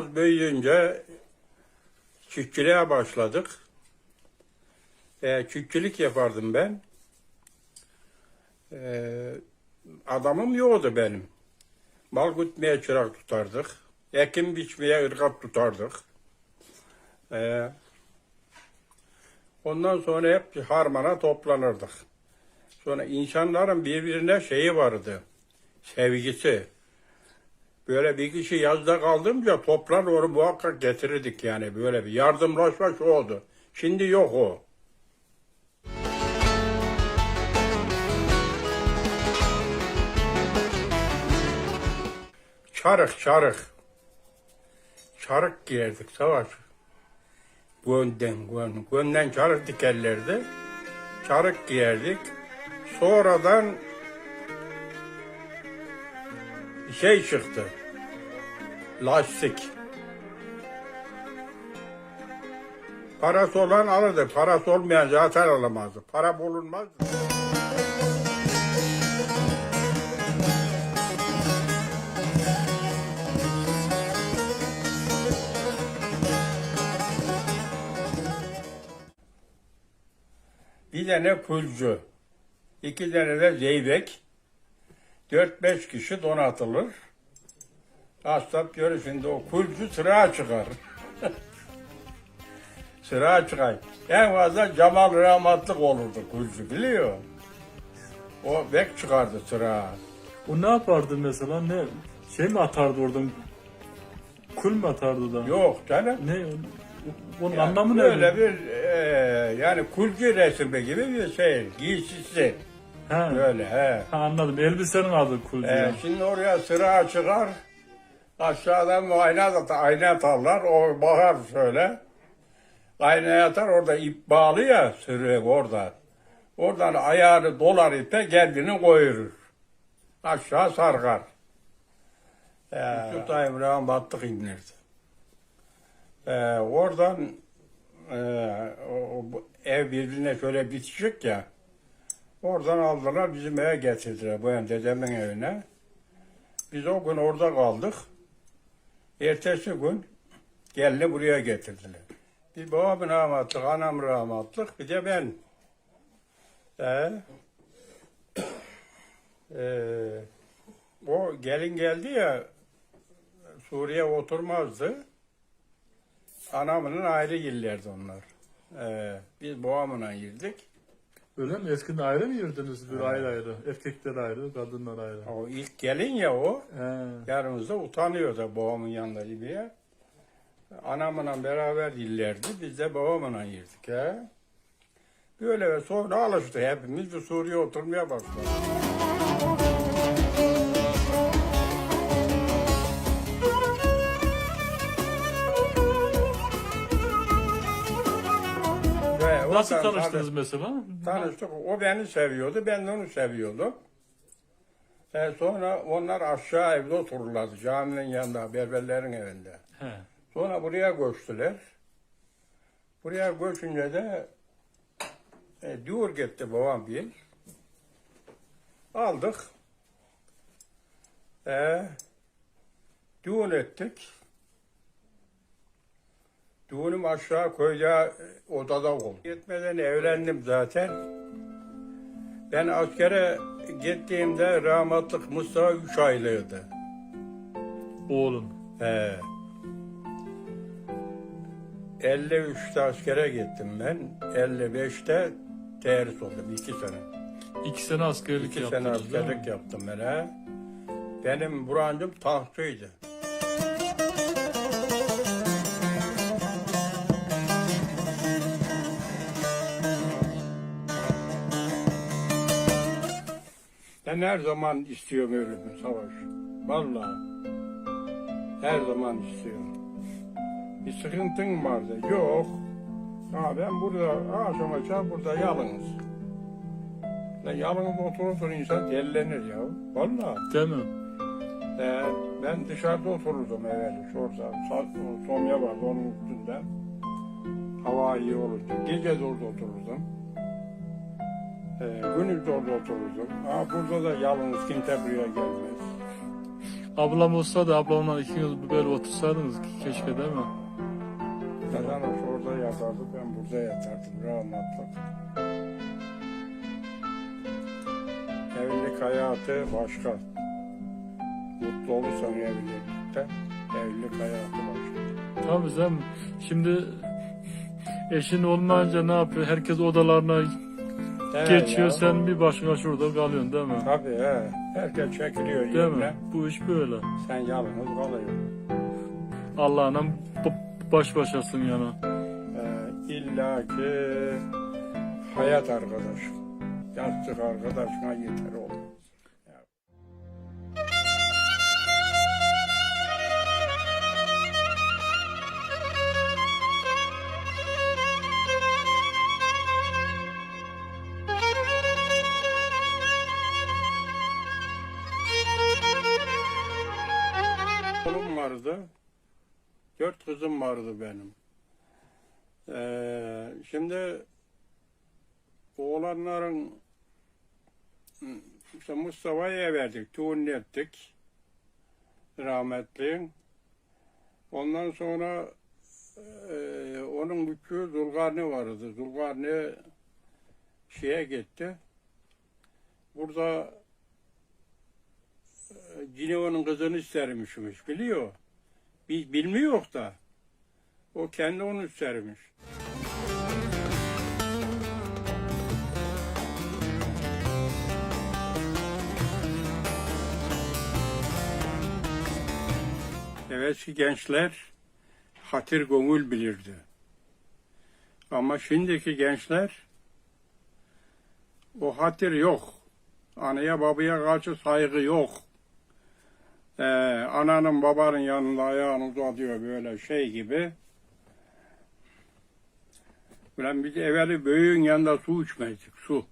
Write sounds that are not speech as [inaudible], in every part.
Az büyüyünce çiftçiliğe başladık. E, çiftçilik yapardım ben. E, adamım yoktu benim. Mal gütmeye çırak tutardık. Ekim biçmeye ırgat tutardık. E, ondan sonra hep harmana toplanırdık. Sonra insanların birbirine şeyi vardı. Sevgisi. Böyle bir kişi yazda kaldımca toplar onu muhakkak getirirdik yani böyle bir yardımlaşma şu oldu. Şimdi yok o. Çarık çarık. Çarık giyerdik savaş. Gönden, gön, gönden çarık dikerlerdi. Çarık giyerdik. Sonradan şey çıktı. Lastik. Parası olan alırdı. Parası olmayan zaten alamazdı. Para bulunmazdı. Bir tane kulcu, iki tane de zeybek, dört beş kişi donatılır. Aslan görüşünde o kulcu sıra çıkar. [laughs] sıra çıkar. En fazla Cemal Rahmatlık olurdu kulcu biliyor. O bek çıkardı sıra. O ne yapardı mesela? Ne şey mi atardı oradan? Kul mu atardı da? Yok canım. Ne? Onun Yani anlamı ne? Böyle bir e, yani kulcu resmi gibi bir şey. Giysisi. Ha. Böyle he. ha anladım. Elbisenin adı kulcu. Ee, şimdi oraya sıra çıkar. Aşağıdan muayene ayna atarlar. O bakar şöyle. Aynaya atar orada ip bağlı ya sırrı orada. Oradan ayağını dolar ipe kendini koyurur. Aşağı sarkar. Ee, Şu Tayyip battık inlerdi. Ee, oradan e, o, ev birbirine şöyle bitişik ya. Oradan aldılar bizim eve getirdiler. Bu yani dedemin evine. Biz o gün orada kaldık. Ertesi gün gelini buraya getirdiler. Bir babam rahmatlık, anam rahmatlık, bir de ben. Ee, ee, [clears throat] o gelin geldi ya Suriye oturmazdı. Anamının ayrı illerdi onlar. Ee, biz babamla girdik. Öyle mi? Eskiden ayrı mı yürüdünüz? Bir ayrı ayrı. Erkekler ayrı, kadınlar ayrı. O ilk gelin ya o. He. Yanımızda utanıyor da babamın yanında gibi. Anamla beraber dillerdi. Biz de babamla girdik. He. Böyle ve sonra alıştı hepimiz de Suriye oturmaya başladık. Nasıl oradan tanıştınız mesela? Tanıştık. O beni seviyordu. Ben de onu seviyordum. E sonra onlar aşağı evde otururlardı. Caminin yanında, berberlerin evinde. He. Sonra buraya göçtüler. Buraya göçünce de e, düğür gitti babam bir. Aldık. E, düğün ettik. Düğünüm aşağı köyde e, odada oldu. Gitmeden evlendim zaten. Ben askere gittiğimde rahmatlık Mustafa üç aylıydı. Oğlun. He. 53'te askere gittim ben. 55'te terhis oldum. iki sene. İki sene askerlik İki yaptınız sene değil mi? askerlik yaptım ben he. Benim burancım tankçıydı. Ben her zaman istiyorum ölümü savaş. Vallahi. Her zaman istiyorum. Bir sıkıntın vardı. Yok. Ha ben burada akşam akşam burada yalnız. Lan yalnız oturursun insan delilenir ya. Vallahi. Değil mi? Ee, ben dışarıda otururdum evvel. Şurada somya vardı onun üstünde. Hava iyi olurdu. Gece de orada otururdum. Gündüz de orada otururdum. Ha, burada da yalnız kimse buraya gelmez. Ablam olsa da ablamla ikiniz böyle otursaydınız keşke değil mi? Kazan orada yatardı, ben burada yatardım rahmetli. Evlilik hayatı başka. Mutlu olursan evlilikte, evlilik hayatı başka. Tabii canım. Şimdi eşin olmayınca ne yapıyor? Herkes odalarına Evet geçiyor. ya. Sen bir başına şurada kalıyorsun değil mi? Tabii he. Herkes çekiliyor Değil yerine. mi? Bu iş böyle. Sen yalnız kalıyorsun. Allah'la b- baş başasın yana. Ee, İlla ki hayat arkadaşı. Yastık arkadaşına yeter olur. Vardı. Dört kızım vardı benim. Ee, şimdi oğlanların işte Mustafa'ya verdik, düğün ettik. Rahmetli. Ondan sonra e, onun küçüğü Zulgarni vardı. Zulgarni şeye gitti. Burada Cineo'nun kızını istermişmiş biliyor. Biz bilmiyor da. O kendi onu istermiş. Eveski gençler hatır gönül bilirdi. Ama şimdiki gençler o hatır yok. Anaya babaya karşı saygı yok. Ee, ananın babanın yanında ayağını uzatıyor böyle şey gibi. Ulan biz evveli büyüğün yanında su içmezdik, su.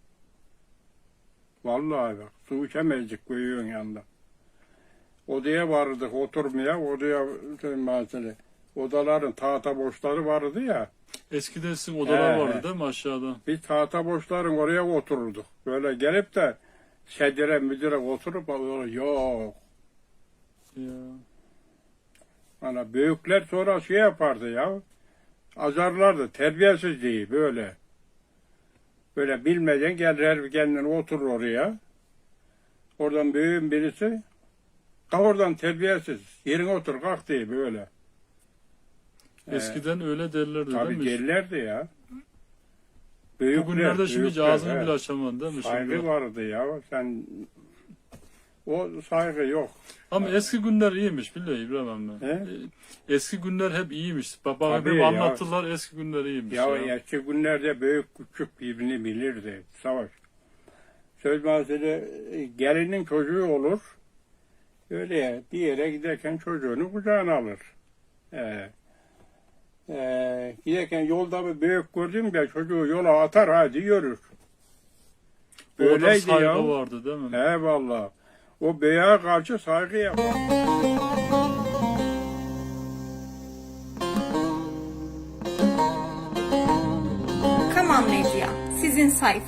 Vallahi bak, su içemezdik büyüğün yanında. Odaya varırdık oturmaya, odaya mesela odaların tahta boşları vardı ya. Eskiden sizin odalar He, vardı değil mi aşağıda? Biz tahta boşların oraya otururduk. Böyle gelip de sedire müdüre oturup öyle yok. Ya. Hani büyükler sonra şey yapardı ya. Azarlardı. Terbiyesiz değil böyle. Böyle bilmeden gelir her kendine oturur oraya. Oradan büyüğün birisi kalk oradan terbiyesiz. Yerine otur kalk diye böyle. Eskiden öyle derlerdi değil Tabii mi? derlerdi ya. Büyükler, Bugünlerde şimdi ağzını bile açamadın değil mi? Saygı vardı ya. Sen o saygı yok. Ama eski günler iyiymiş biliyor İbrahim. He? E, Eski günler hep iyiymiş. Baba Tabii hep ya. anlattılar eski günler iyiymiş. Ya Ya, eski günlerde büyük küçük birbirini bilirdi. Savaş. Söz bahsede gelinin çocuğu olur. Öyle ya, bir yere giderken çocuğunu kucağına alır. Ee, ee, giderken yolda bir büyük gördüm ya çocuğu yola atar hadi yürür. Öyleydi saygı ya. vardı değil mi? Eyvallah. O beya karşı saygı yapar. Kaman Medya, sizin sayfa.